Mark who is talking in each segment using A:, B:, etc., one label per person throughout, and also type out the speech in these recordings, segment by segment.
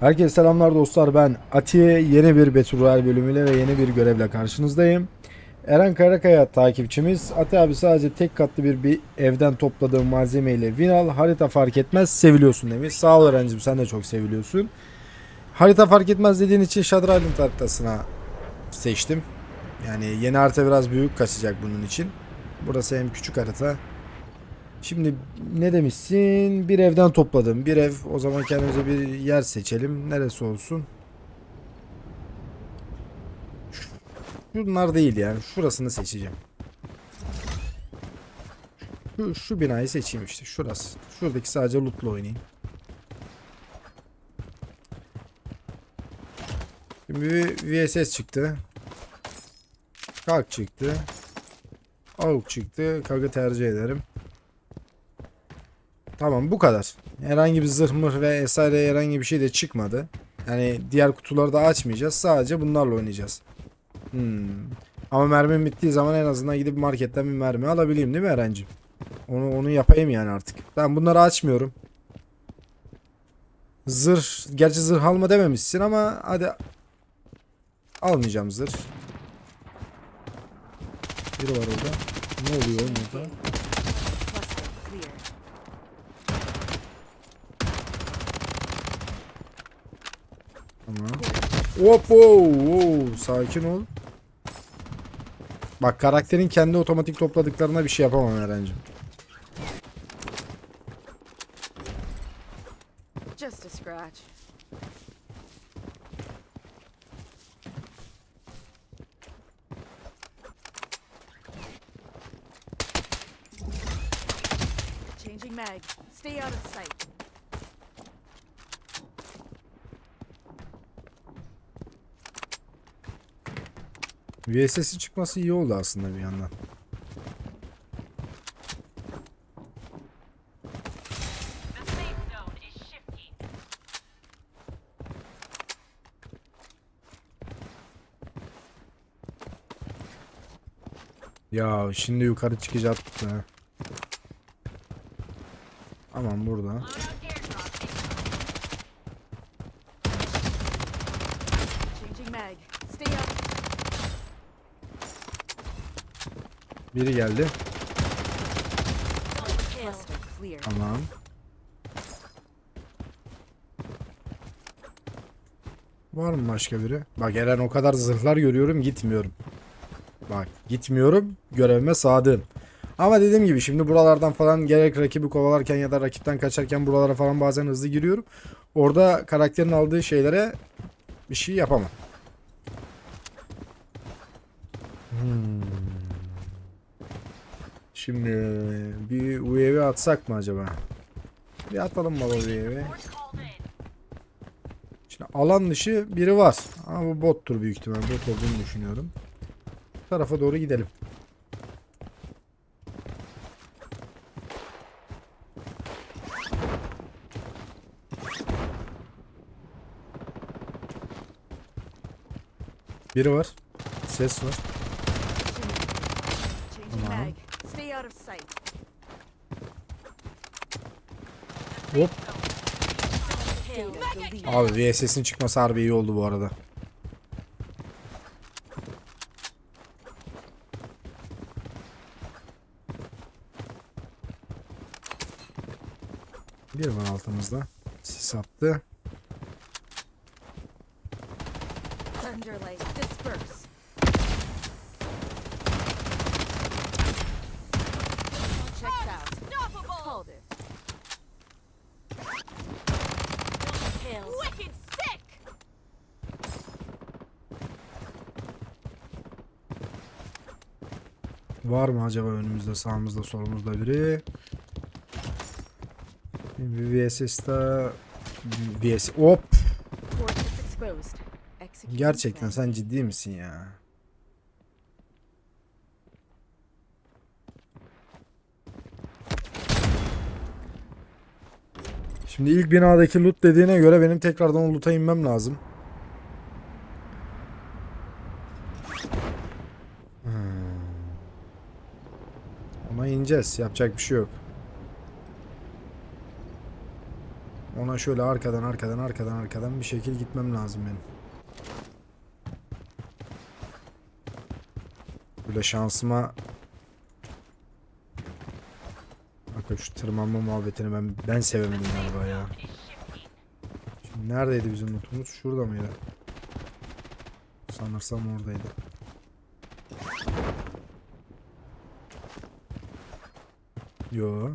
A: Herkese selamlar dostlar ben Atiye yeni bir Battle bölümüyle ve yeni bir görevle karşınızdayım. Eren Karakaya takipçimiz Ati abi sadece tek katlı bir, bir evden topladığım malzemeyle Vinal harita fark etmez seviliyorsun demiş. Sağ ol Eren'cim sen de çok seviliyorsun. Harita fark etmez dediğin için Shutter Island haritasına seçtim. Yani yeni harita biraz büyük kaçacak bunun için. Burası hem küçük harita Şimdi ne demişsin? Bir evden topladım. Bir ev. O zaman kendimize bir yer seçelim. Neresi olsun? Bunlar değil yani. Şurasını seçeceğim. Şu, şu binayı seçeyim işte. Şurası. Şuradaki sadece loot'la oynayayım. Şimdi bir VSS çıktı. Kalk çıktı. Avuk çıktı. Kagı tercih ederim. Tamam bu kadar. Herhangi bir zırh mır ve vesaire herhangi bir şey de çıkmadı. Yani diğer kutuları da açmayacağız. Sadece bunlarla oynayacağız. Hmm. Ama mermim bittiği zaman en azından gidip marketten bir mermi alabileyim değil mi Eren'cim? Onu, onu yapayım yani artık. Ben bunları açmıyorum. Zırh. Gerçi zırh alma dememişsin ama hadi. Almayacağım zırh. Biri var orada. Ne oluyor orada? Tamam. Hop sakin ol. Bak karakterin kendi otomatik topladıklarına bir şey yapamam Eren'cim.
B: Just a scratch. Changing mag. Stay out of sight.
A: VSS'in çıkması iyi oldu aslında bir yandan. Ya şimdi yukarı çıkacaktı. ha. Aman burada.
C: Loadout airdrop
B: Changing mag. Stay out.
A: Biri geldi. Tamam. Var mı başka biri? Bak Eren o kadar zırhlar görüyorum gitmiyorum. Bak gitmiyorum görevime sadığım. Ama dediğim gibi şimdi buralardan falan gerek rakibi kovalarken ya da rakipten kaçarken buralara falan bazen hızlı giriyorum. Orada karakterin aldığı şeylere bir şey yapamam. Hmm. Şimdi bir UAV atsak mı acaba? Bir atalım baba UAV.
C: in.
A: Şimdi alan dışı biri var. Ama bu bottur büyük ihtimal. Bot olduğunu düşünüyorum. Bu tarafa doğru gidelim. Biri var. Ses var.
B: Changing
A: Tamam.
B: mag. Stay out of sight.
A: Hop. Abi VSS'in çıkması harbi iyi oldu bu arada. Bir var altımızda. Sis attı. Var mı acaba önümüzde, sağımızda, solumuzda biri? Bir VSS'da VS hop gerçekten sen ciddi misin ya? Şimdi ilk binadaki loot dediğine göre benim tekrardan loot'a inmem lazım. Hmm. Ona ineceğiz. Yapacak bir şey yok. Ona şöyle arkadan arkadan arkadan arkadan bir şekil gitmem lazım benim. Böyle şansıma Bakın şu tırmanma muhabbetini ben ben sevemedim galiba ya. Şimdi neredeydi bizim notumuz? Şurada mıydı? Sanırsam oradaydı. Yo.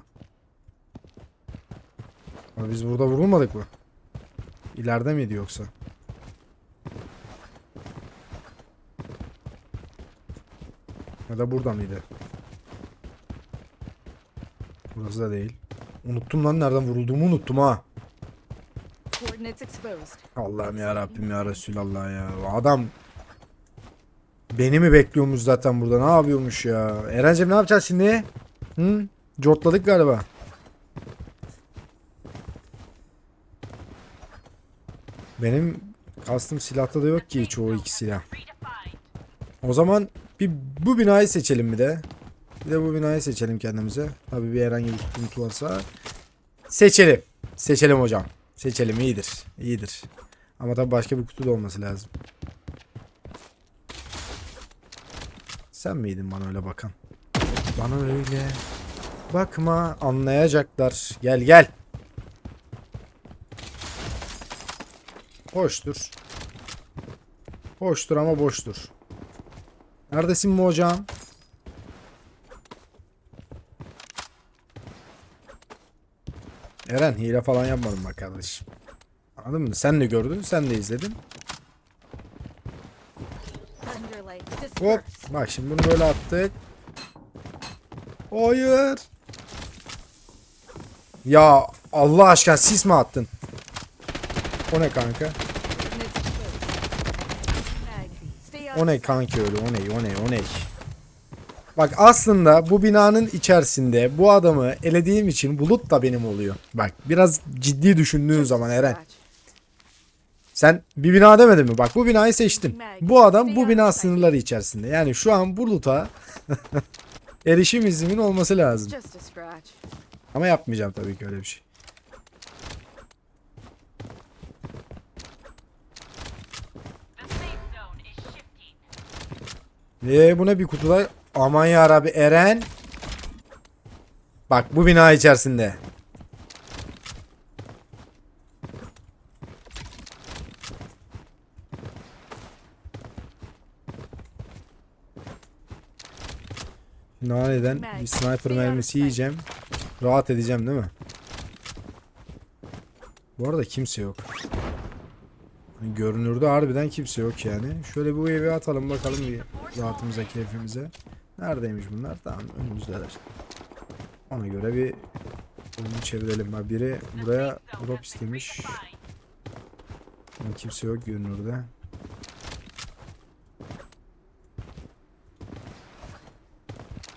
A: Ama biz burada vurulmadık mı? İleride miydi yoksa? Ya da burada mıydı? Burası da değil. Unuttum lan nereden vurulduğumu unuttum ha. Allah'ım ya Rabbim ya Resulallah ya. Adam beni mi bekliyormuş zaten burada? Ne yapıyormuş ya? Erencim ne yapacağız şimdi? Hı? Cortladık galiba. Benim kastım silahta da yok ki çoğu iki silah. O zaman bir bu binayı seçelim bir de. Bir de bu binayı seçelim kendimize. Tabii bir herhangi bir sıkıntı varsa. Seçelim. Seçelim hocam. Seçelim iyidir. İyidir. Ama tabii başka bir kutu da olması lazım. Sen miydin bana öyle bakan? Bana öyle bakma anlayacaklar. Gel gel. Hoştur. Hoştur ama boştur. Neredesin bu hocam? Eren hile falan yapmadım bak kardeşim. Anladın mı? Sen de gördün, sen de izledin. Hop. Bak şimdi bunu böyle attık. Hayır. Ya Allah aşkına sis mi attın? O ne kanka? O ne kanki öyle? O ne? O ne? O ne? Bak aslında bu binanın içerisinde bu adamı elediğim için bulut da benim oluyor. Bak biraz ciddi düşündüğün zaman Eren. Sen bir bina demedin mi? Bak bu binayı seçtim. Bu adam bu bina sınırları içerisinde. Yani şu an buluta erişim iznimin olması lazım. Ama yapmayacağım tabii ki öyle bir şey. Eee bu ne bir kutuda? Aman ya Rabbi Eren. Bak bu bina içerisinde. Naneden bir sniper mermisi yiyeceğim. Rahat edeceğim değil mi? Bu arada kimse yok. Hani görünürde harbiden kimse yok yani. Şöyle bu evi atalım bakalım bir rahatımıza keyfimize. Neredeymiş bunlar? Tamam önümüzdeler. Ona göre bir onu çevirelim. Ha, biri buraya drop istemiş. Ama kimse yok görünürde.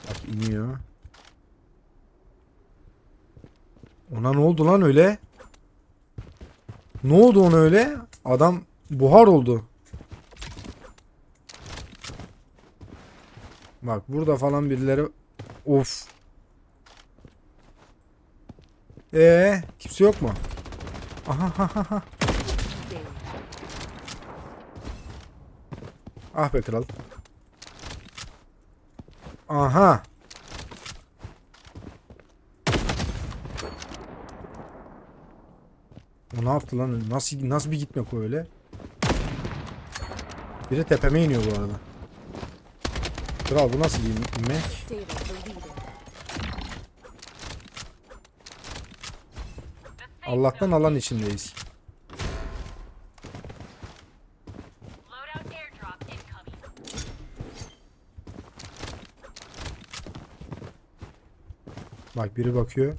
A: Bak iniyor. Ona ne oldu lan öyle? Ne oldu ona öyle? Adam buhar oldu. Bak burada falan birileri of. Ee, kimse yok mu? Aha ha ha ha. Ah be kral. Aha. O ne yaptı lan? Nasıl nasıl bir gitmek o öyle? Biri tepeme iniyor bu arada. Kral bu nasıl bir inmek? Allah'tan alan içindeyiz. Bak biri bakıyor.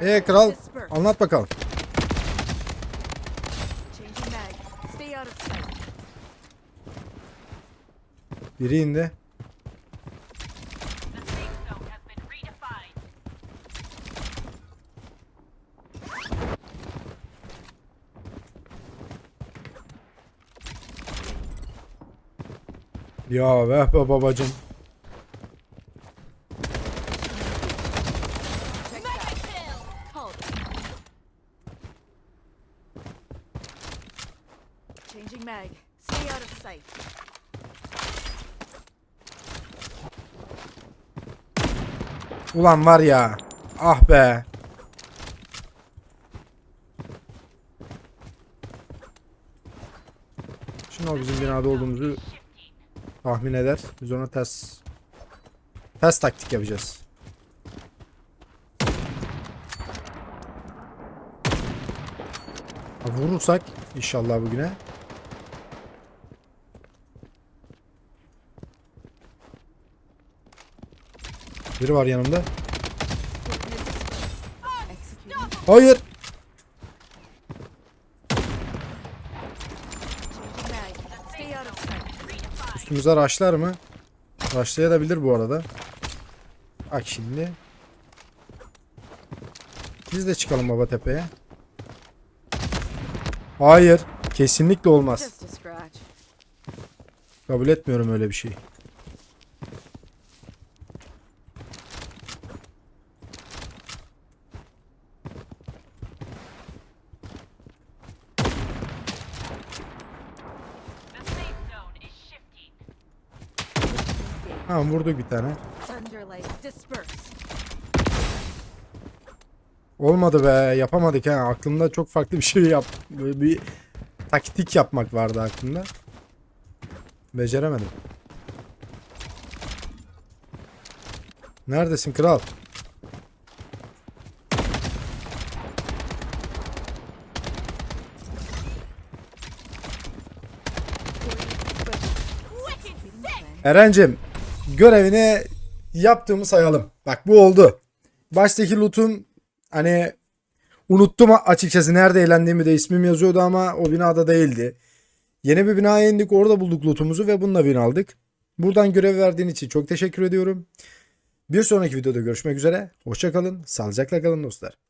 A: Ee kral anlat bakalım. Biri indi. Ya veh be babacım.
B: Mag. Stay out of sight.
A: Ulan var ya. Ah be. Şimdi o bizim binada olduğumuzu tahmin eder. Biz ona ters ters taktik yapacağız. Ha, Vurursak inşallah bugüne. Biri var yanımda. Hayır. Üstümüze raşlar mı? Raşlayabilir bu arada. Bak şimdi. Biz de çıkalım baba tepeye. Hayır. Kesinlikle olmaz. Kabul etmiyorum öyle bir şey. Ha vurduk bir tane. Olmadı be. Yapamadık ha. Aklımda çok farklı bir şey yap. Böyle bir taktik yapmak vardı aklımda. Beceremedim. Neredesin kral? Erencim görevini yaptığımı sayalım. Bak bu oldu. Baştaki loot'un hani unuttum açıkçası nerede eğlendiğimi de ismim yazıyordu ama o binada değildi. Yeni bir binaya indik orada bulduk loot'umuzu ve bununla win aldık. Buradan görev verdiğin için çok teşekkür ediyorum. Bir sonraki videoda görüşmek üzere. Hoşçakalın. Sağlıcakla kalın dostlar.